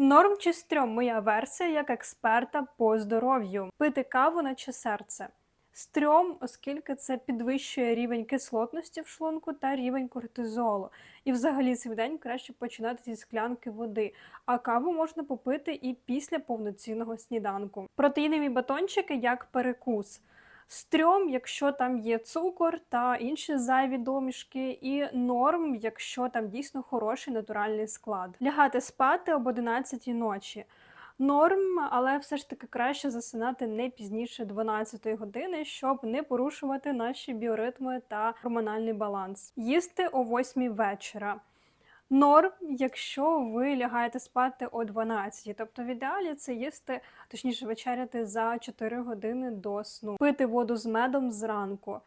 Норм чи стрьом моя версія як експерта по здоров'ю. Пити каву наче серце. Стрьом, оскільки це підвищує рівень кислотності в шлунку та рівень кортизолу. І взагалі цей день краще починати зі склянки води, а каву можна попити і після повноцінного сніданку. Протеїнові батончики як перекус. Стрьом, якщо там є цукор та інші зайві домішки, і норм, якщо там дійсно хороший натуральний склад. Лягати спати об 11 ночі. Норм, але все ж таки краще засинати не пізніше 12 години, щоб не порушувати наші біоритми та гормональний баланс. Їсти о 8 вечора. Норм, якщо ви лягаєте спати о 12, тобто в ідеалі це їсти, точніше вечеряти за 4 години до сну, пити воду з медом зранку.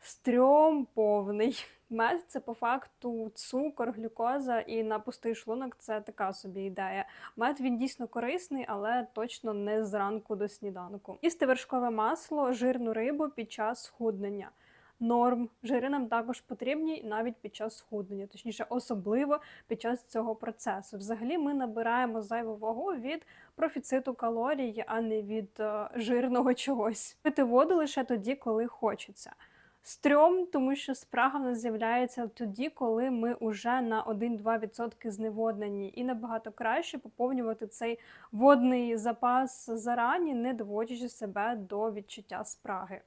Стрьом повний. Мед це по факту цукор, глюкоза, і на пустий шлунок це така собі ідея. Мед він дійсно корисний, але точно не зранку до сніданку. Їсти вершкове масло, жирну рибу під час схуднення. Норм жири нам також потрібні навіть під час схуднення, точніше, особливо під час цього процесу. Взагалі, ми набираємо зайву вагу від профіциту калорій, а не від е, жирного чогось. Пити воду лише тоді, коли хочеться. Стрьом, тому що спрага в нас з'являється тоді, коли ми вже на 1-2% зневоднені, і набагато краще поповнювати цей водний запас зарані, не доводячи себе до відчуття спраги.